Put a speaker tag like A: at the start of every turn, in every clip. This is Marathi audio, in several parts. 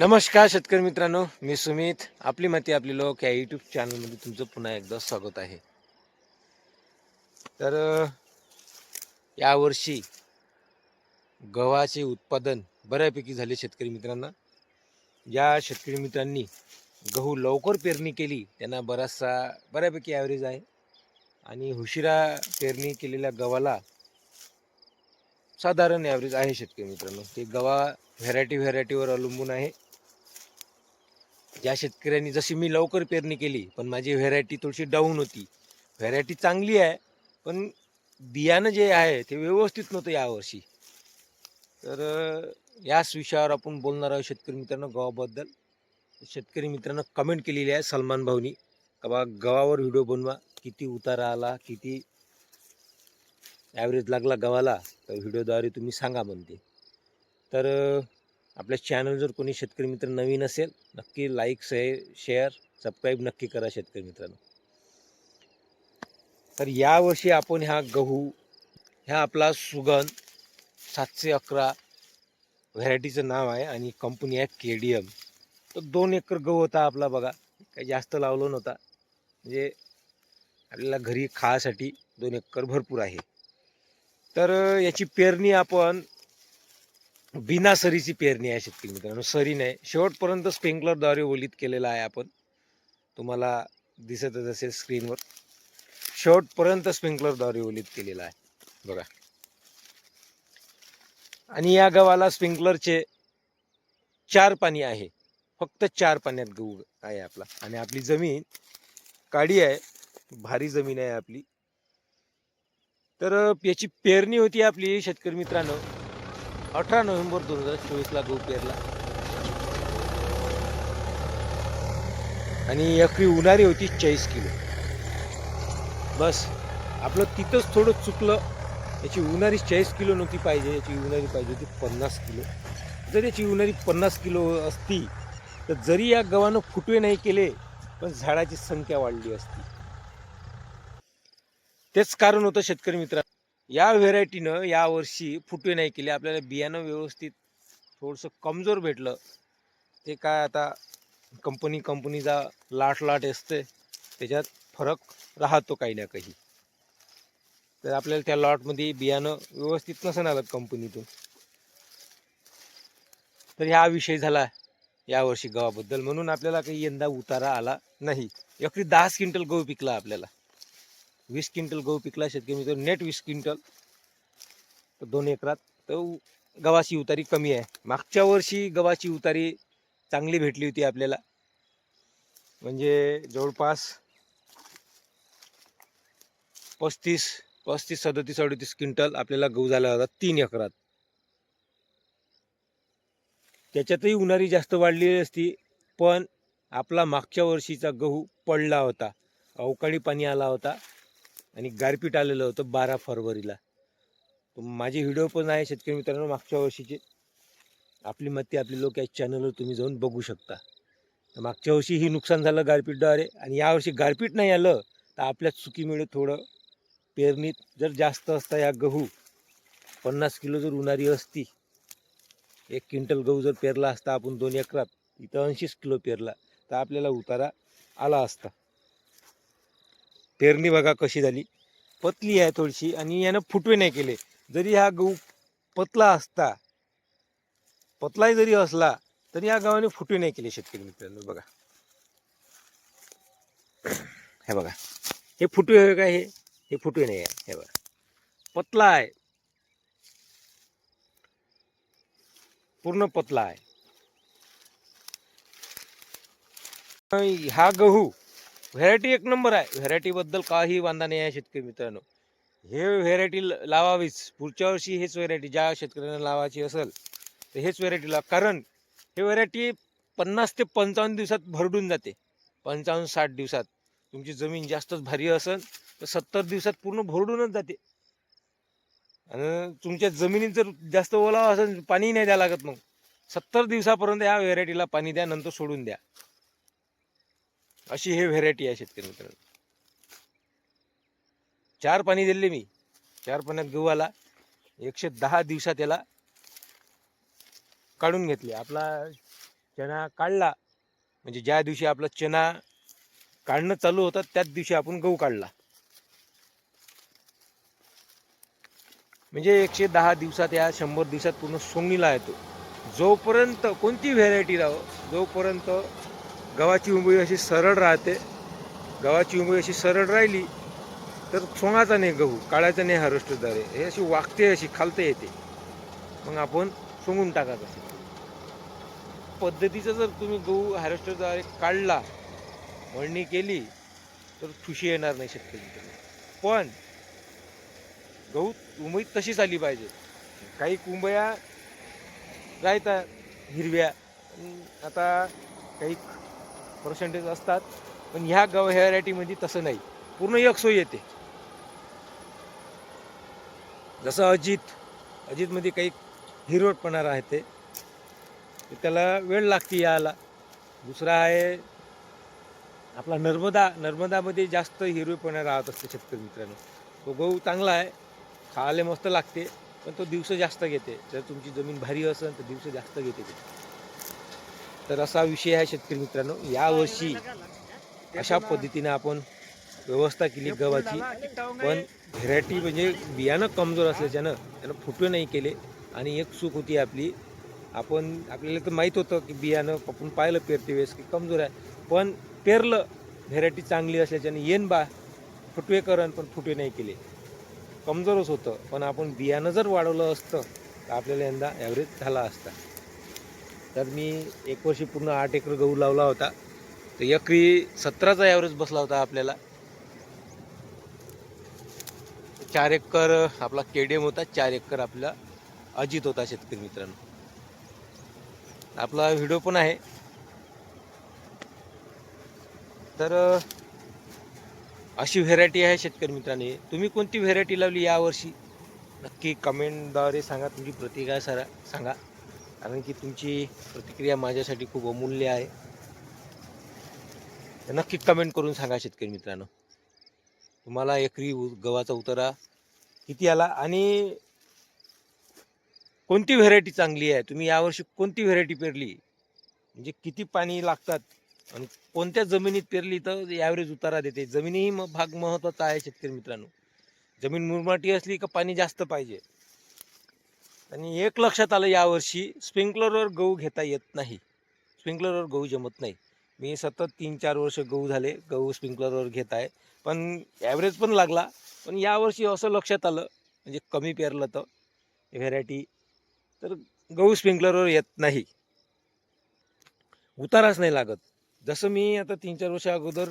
A: नमस्कार शेतकरी मित्रांनो मी सुमित. आपली माती आपली लोक या यूट्यूब चॅनलमध्ये तुमचं पुन्हा एकदा स्वागत आहे. तर यावर्षी गव्हाचे उत्पादन बऱ्यापैकी झाले शेतकरी मित्रांना. ज्या शेतकरी मित्रांनी गहू लवकर पेरणी केली त्यांना बराचसा बऱ्यापैकी ॲव्हरेज आहे. आणि उशिरा पेरणी केलेल्या गव्हाला साधारण ॲव्हरेज आहे शेतकरी मित्रांनो. ते गव्हा व्हरायटी व्हरायटीवर अवलंबून आहे. ज्या शेतकऱ्यांनी जशी मी लवकर पेरणी केली पण माझी व्हेरायटी थोडीशी डाऊन होती. व्हेरायटी चांगली आहे पण बियाणं जे आहे ते व्यवस्थित नव्हतं यावर्षी. तर याच विषयावर आपण बोलणार आहोत शेतकरी मित्रांनो गव्हाबद्दल. शेतकरी मित्रांनो कमेंट केलेली आहे सलमान भाऊनी. का बा गव्हावर व्हिडिओ बनवा. किती उतारा आला किती ॲव्हरेज लागला गव्हाला तर व्हिडिओद्वारे तुम्ही सांगा म्हणते. तर आपल्या चॅनल जर कोणी शेतकरी मित्र नवीन असेल नक्की लाईक शे शेअर सबस्क्राईब नक्की करा शेतकरी मित्रांनो. तर यावर्षी आपण ह्या गहू ह्या आपला सुगंध सातशे अकरा व्हरायटीचं नाव आहे आणि कंपनी आहे के डी एम तर दोन एकर गहू होता आपला बघा काही जास्त लावलो नव्हता. म्हणजे आपल्याला घरी खायसाठी दोन एकर भरपूर आहे. तर याची पेरणी आपण बिना सरीची पेरणी आहे शेतकरी मित्रांनो. सरी नाही. शेवटपर्यंत स्प्रिंकलरद्वारे ओलीत केलेला आहे आपण. तुम्हाला दिसतच असेल स्क्रीनवर. शेवटपर्यंत स्प्रिंकलरद्वारे ओलीत केलेला आहे. बघा. आणि या गव्हाला स्प्रिंकलरचे चार पाणी आहे. फक्त चार पाण्यात गहू आहे आपला. आणि आपली जमीन काळी आहे. भारी जमीन आहे आपली. तर याची पेरणी होती आपली शेतकरी मित्रांनो. अठरा नोव्हेंबर दोन हजार चोवीसला गहू पेरला आणि एकरी उन्हारी होती चाळीस किलो. बस आपलं तिथंच थोडं चुकलं. याची उन्हारी चाळीस किलो नव्हती पाहिजे याची उन्हारी पाहिजे होती पन्नास किलो. जर याची उन्हारी पन्नास किलो असती तर जरी या गव्हानं फुटवे नाही केले पण झाडाची संख्या वाढली असती. तेच कारण होतं शेतकरी मित्रांनो. या व्हेरायटीनं यावर्षी फुटवे नाही केले. आपल्याला बियाणं व्यवस्थित थोडंसं कमजोर भेटलं. ते काय आता कंपनी कंपनीचा लाट लाट असते. त्याच्यात फरक राहतो काही ना काही. तर आपल्याला त्या लॉटमध्ये बियाणं व्यवस्थित नसेल आलं कंपनीतून. तर ह्या विषय झाला यावर्षी गव्हाबद्दल. म्हणून आपल्याला काही यंदा उतारा आला नाही. एकरी दहाच क्विंटल गहू पिकला आपल्याला. वीस क्विंटल गहू पिकला शेतकरी मित्र नेट वीस क्विंटल. तर दोन एकरात. तर गव्हाची उतारी कमी आहे. मागच्या वर्षी गव्हाची उतारी चांगली भेटली होती आपल्याला. म्हणजे जवळपास पस्तीस पस्तीस सदतीस अडतीस क्विंटल आपल्याला गहू झाला होता तीन एकरात. त्याच्यातही उन्हारी जास्त वाढलेली असती पण आपला मागच्या वर्षीचा गहू पडला होता. अवकाळी पाणी आला होता. आणि गारपीट आलेलं होतं बारा फरवरीला. माझे व्हिडिओ पण आहे शेतकरी मित्रांनो मागच्या वर्षीचे. आपली मते आपली लोक या चॅनलवर तुम्ही जाऊन बघू शकता. तर मागच्या वर्षी ही नुकसान झालं गारपीटद्वारे आणि यावर्षी गारपीट नाही आलं तर आपल्या चुकीमुळे थोडं पेरणीत जर जास्त असता या गहू पन्नास किलो जर उन्हारी असती एक क्विंटल गहू जर पेरला असता आपण दोन एकरात इथं ऐंशीच किलो पेरला तर आपल्याला उतारा आला असता. पेरणी बघा कशी झाली. पतली आहे थोडीशी आणि यानं फुटवे नाही केले. जरी हा गहू पतला असता पतलाही जरी असला तरी या गावाने फुटवे नाही केले शेतकरी मित्रांनो बघा. हे बघा. हे फुटवे आहे का हे? हे फुटवे नाही आहे. हे बघा. पतला आहे. पूर्ण पतला आहे. हा गहू व्हेरायटी एक नंबर आहे. व्हेरायटीबद्दल काही वांदा नाही आहे शेतकरी मित्रांनो. हे व्हेरायटी लावावीच. पुढच्या वर्षी हेच व्हेरायटी ज्या शेतकऱ्यांना लावायची असेल तर हेच व्हेरायटी लाव. कारण हे व्हेरायटी पन्नास ते पंचावन्न दिवसात भरडून जाते. पंचावन्न साठ दिवसात. तुमची जमीन जास्तच भारी असेल तर सत्तर दिवसात पूर्ण भरडूनच जाते. आणि तुमच्या जमिनीत जर जास्त ओलावा असेल पाणी नाही द्यावं लागत मग. सत्तर दिवसापर्यंत या व्हेरायटीला पाणी द्या नंतर सोडून द्या. अशी हे व्हेरायटी आहे शेतकरी मित्रांनो. चार पाणी दिले मी. चार पाण्यात गहू आला. एकशे दहा दिवसात याला काढून घेतले. आपला चणा काढला. म्हणजे ज्या दिवशी आपला चणा काढणं चालू होतं त्याच दिवशी आपण गहू काढला. म्हणजे एकशे दहा दिवसात या शंभर दिवसात पूर्ण सोंगणीला येतो. जोपर्यंत कोणती व्हेरायटी राहो जोपर्यंत गव्हाची उंबळी अशी सरळ राहते. गव्हाची उंबळी अशी सरळ राहिली तर सोंगाचा नाही गहू काळाचा नाही हार्वेस्टरद्वारे हे अशी वागते अशी खालते येते. मग आपण सोंगून टाकायचं असे पद्धतीचं जर तुम्ही गहू हार्वेस्टरद्वारे काढला मळणी केली तर ठुशी येणार नाही शेतकरी पण गहू उंबई तशीच आली पाहिजे. काही कुंबया राहतात हिरव्या. आता काही पर्सेंटेज असतात. पण ह्या गव व्हरायटीमध्ये तसं नाही. पूर्ण एकसोय येते. जसं अजित अजितमध्ये काही हिरवटपणा राहते. तर त्याला वेळ लागते यायला. दुसरा आहे आपला नर्मदा नर्मदामध्ये जास्त हिरवेपणा राहत असते शेतकरी मित्रांनो. तो गहू चांगला आहे खायला मस्त लागते पण तो दिवस जास्त घेते. जर तुमची जमीन भारी असेल तर दिवस जास्त घेते ते. तर असा विषय आहे शेतकरी मित्रांनो. यावर्षी अशा पद्धतीने आपण व्यवस्था केली गव्हाची. पण व्हेरायटी म्हणजे बियाणं कमजोर असल्याच्यानं त्यानं फुटवे नाही केले. आणि एक चूक होती आपली. आपण आपल्याला तर माहीत होतं की बियाणं आपण पाहिलं पेरते वेळेस की कमजोर आहे. पण पेरलं व्हेरायटी चांगली असल्याच्याने येन बा फुटवे करण पण फुटवे नाही केले. कमजोरच होतं. पण आपण बियाणं जर वाढवलं असतं तर आपल्याला यंदा ॲव्हरेज झाला असता. तर मी एक वर्षी पूर्ण आठ एकर गहू लावला होता. तर एकरी सतराचा ॲव्हरेज बसला होता आपल्याला. चार एकर आपला केडीएम होता चार एकर आपला अजित होता शेतकरी मित्रांनो. आपला व्हिडिओ पण आहे. तर अशी व्हेरायटी आहे शेतकरी मित्रांनी तुम्ही कोणती व्हेरायटी लावली यावर्षी नक्की कमेंटद्वारे सांगा तुमची प्रतिक्रिया सरा सांगा. कारण की तुमची प्रतिक्रिया माझ्यासाठी खूप अमूल्य आहे. नक्की कमेंट करून सांगा शेतकरी मित्रांनो. तुम्हाला एकरी उ- गव्हाचा उतारा किती आला आणि कोणती व्हेरायटी चांगली आहे? तुम्ही यावर्षी कोणती व्हेरायटी पेरली? म्हणजे किती पाणी लागतात? आणि कोणत्या जमिनीत पेरली तर ॲव्हरेज उतारा देते? जमिनीही भाग महत्त्वाचा आहे शेतकरी मित्रांनो. जमीन मुरमाटी असली का पाणी जास्त पाहिजे? आणि एक लक्षात आलं यावर्षी स्प्रिंकलरवर गहू घेता येत नाही. स्प्रिंकलरवर गहू जमत नाही. मी सतत तीन चार वर्ष गहू झाले गहू स्प्रिंकलरवर घेत आहे. पण ॲव्हरेज पण लागला. पण यावर्षी असं लक्षात आलं म्हणजे कमी पेरलं तर व्हेरायटी तर गहू स्प्रिंकलरवर येत नाही. उताराच नाही लागत. जसं मी आता तीन चार वर्षा अगोदर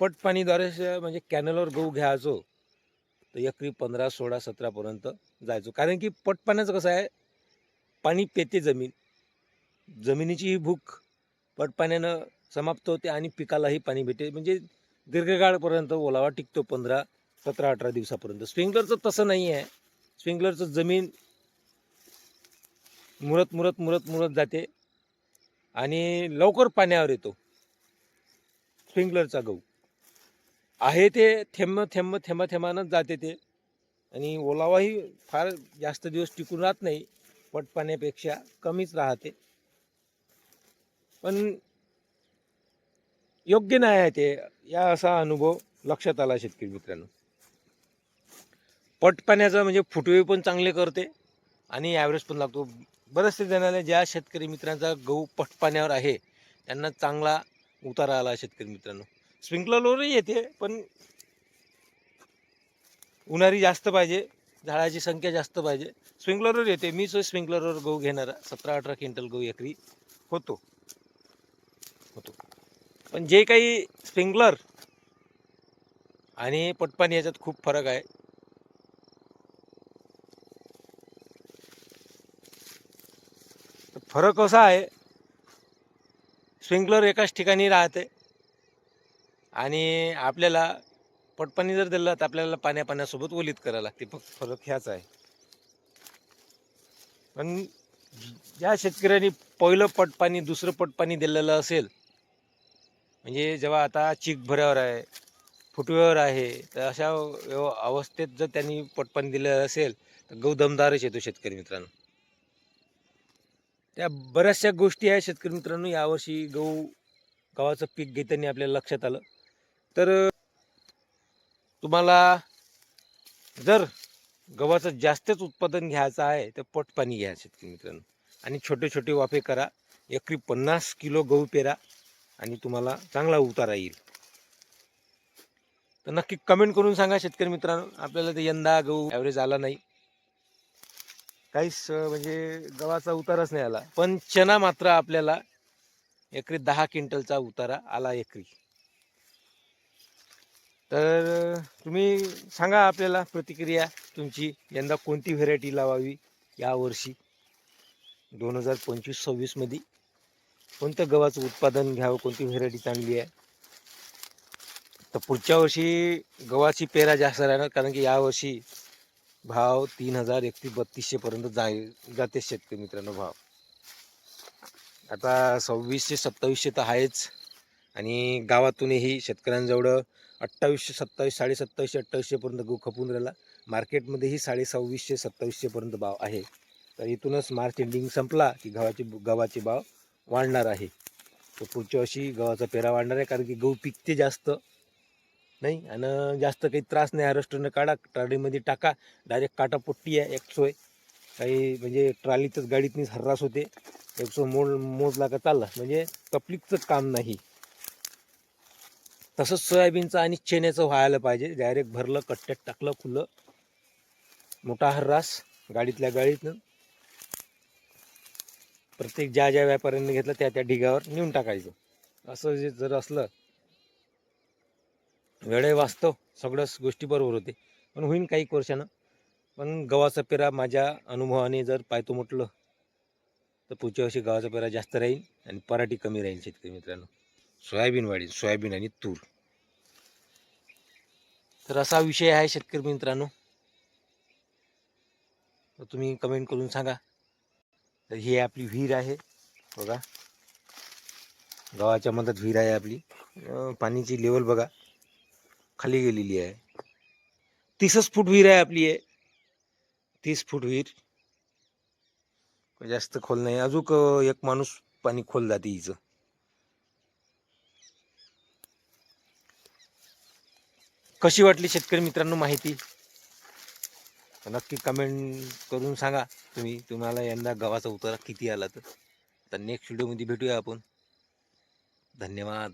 A: पट पाणीद्वारे म्हणजे कॅनलवर गहू घ्यायचो तर एकरी पंधरा सोळा सतरापर्यंत जायचो. कारण की पट पाण्याचं कसं आहे पाणी पेते जमीन. जमिनीची ही भूक पट पाण्यानं समाप्त होते आणि पिकालाही पाणी भेटे. म्हणजे दीर्घकाळपर्यंत ओलावा टिकतो पंधरा सतरा अठरा दिवसापर्यंत. स्प्रिंकलरचं तसं नाही आहे. स्प्रिंकलरचं जमीन मुरत मुरत मुरत मुरत जाते आणि लवकर पाण्यावर येतो. स्प्रिंकलरचा गहू. आहे ते थेंब थेंब थेंबा थेंबानंच जाते ते. आणि ओलावाही फार जास्त दिवस टिकून राहत नाही पट पाण्यापेक्षा कमीच राहते. पण योग्य नाही आहे ते या असा अनुभव लक्षात आला शेतकरी मित्रांनो. पट पाण्याचा म्हणजे फुटवे पण चांगले करते आणि ॲव्हरेज पण लागतो. बरेचसे जणांना ज्या शेतकरी मित्रांचा गहू पट पाण्यावर आहे त्यांना चांगला उतारा आला शेतकरी मित्रांनो. स्प्रिंकलरवरही येते पण उन्हाळी जास्त पाहिजे झाडाची संख्या जास्त पाहिजे. स्प्रिंकलरवर येते मीच स्प्रिंकलरवर गहू घेणारा सतरा अठरा क्विंटल गहू एकरी होतो. होतो. पण जे काही स्प्रिंकलर आणि पटपाणी याच्यात खूप फरक आहे. फरक असा आहे स्प्रिंकलर एकाच ठिकाणी राहते. आणि आपल्याला पटपाणी जर दिलं तर आपल्याला पाण्या पाण्यासोबत ओलीत करावं लागते. फक्त फरक ह्याच आहे. पण ज्या शेतकऱ्यांनी पहिलं पटपाणी दुसरं पटपाणी दिलेलं असेल म्हणजे जेव्हा आता चीक भऱ्यावर आहे फुटव्यावर आहे तर अशा व्यव- अवस्थेत जर त्यांनी पटपाणी दिलेलं असेल तर गहू दमदारच येतो शेतकरी मित्रांनो. त्या बऱ्याचशा गोष्टी आहे शेतकरी मित्रांनो यावर्षी गहू गव्हाचं पीक घेताना आपल्याला लक्षात आलं. तर तुम्हाला जर गव्हाचं जास्तच उत्पादन घ्यायचं आहे तर पट पाणी घ्या शेतकरी मित्रांनो. आणि छोटे छोटे वाफे करा. एकरी पन्नास किलो गहू पेरा आणि तुम्हाला चांगला उतारा येईल. तर नक्की कमेंट करून सांगा शेतकरी मित्रांनो. आपल्याला ते यंदा गहू ॲव्हरेज आला नाही. काहीच म्हणजे गव्हाचा उताराच नाही आला. पण चना मात्र आपल्याला एकरी दहा क्विंटलचा उतारा आला एकरी. तर तुम्ही सांगा आपल्याला प्रतिक्रिया तुमची. यंदा कोणती व्हेरायटी लावावी यावर्षी दोन हजार पंचवीस सव्वीसमध्ये कोणतं गव्हाचं उत्पादन घ्यावं? कोणती व्हेरायटी चांगली आहे? तर पुढच्या वर्षी गव्हाची पेरा जास्त राहणार कारण की यावर्षी भाव तीन हजार एकतीस बत्तीसशेपर्यंत जाय जाते शेतकरी मित्रांनो भाव. आता सव्वीसशे सत्तावीसशे तर आहेच. आणि गावातूनही शेतकऱ्यांजवळ अठ्ठावीसशे सत्तावीस साडे सत्तावीसशे अठ्ठावीसशेपर्यंत गहू खपून राहिला. मार्केटमध्येही साडे सव्वीसशे सत्तावीसशेपर्यंत भाव आहे. तर इथूनच मार्च एंडिंग संपला की गव्हाचे गव्हाचे भाव वाढणार आहे. तर पुढच्या वर्षी गव्हाचा पेरा वाढणार आहे कारण की गहू पिकते जास्त. नाही? आणि जास्त काही त्रास नाही. हार्वेस्टरनं काढा ट्रॉलीमध्ये टाका. डायरेक्ट काटापोट्टी आहे एक सोय. काही म्हणजे ट्रॉलीतच गाडीतनीच हर्रास होते. एक सो मोड मोजला का चालला. म्हणजे तकलीफचं काम नाही. तसंच सोयाबीनचं आणि चेन्याचं व्हायला पाहिजे. डायरेक्ट भरलं कट्ट्यात टाकलं खुलं. मोठा हर्रास गाडीतल्या गाडीतनं. प्रत्येक ज्या ज्या व्यापाऱ्यांनी घेतलं त्या त्या ढिगावर नेऊन टाकायचं. असं जे जर असलं वेळे वास्तव सगळ्याच गोष्टी बरोबर होते. पण होईन काही वर्षानं पण गव्हाचा पेरा माझ्या अनुभवाने जर पाहतो म्हटलं तर पुढच्या वर्षी गव्हाचा पेरा जास्त राहील आणि पराठी कमी राहील शेतकरी मित्रांनो. सोयाबीन वाढेल सोयाबीन आणि तूर. तर असा विषय आहे शेतकरी मित्रांनो. तर तुम्ही कमेंट करून सांगा. तर ही आपली विहीर आहे बघा. गावाच्या मधात विहीर आहे आपली. पाण्याची लेवल बघा. खाली गेलेली आहे. तीसच फूट विहीर आहे आपली आहे तीस फूट विहीर. जास्त खोल नाही. अजून एक माणूस पाणी खोल जाते हिचं. कशी वाटली शेतकरी मित्रांनो माहिती? तर नक्की कमेंट करून सांगा. तुम्ही तुम्हाला यंदा गव्हाचा उतारा किती आला तर? तर नेक्स्ट व्हिडिओमध्ये भेटूया आपण. धन्यवाद.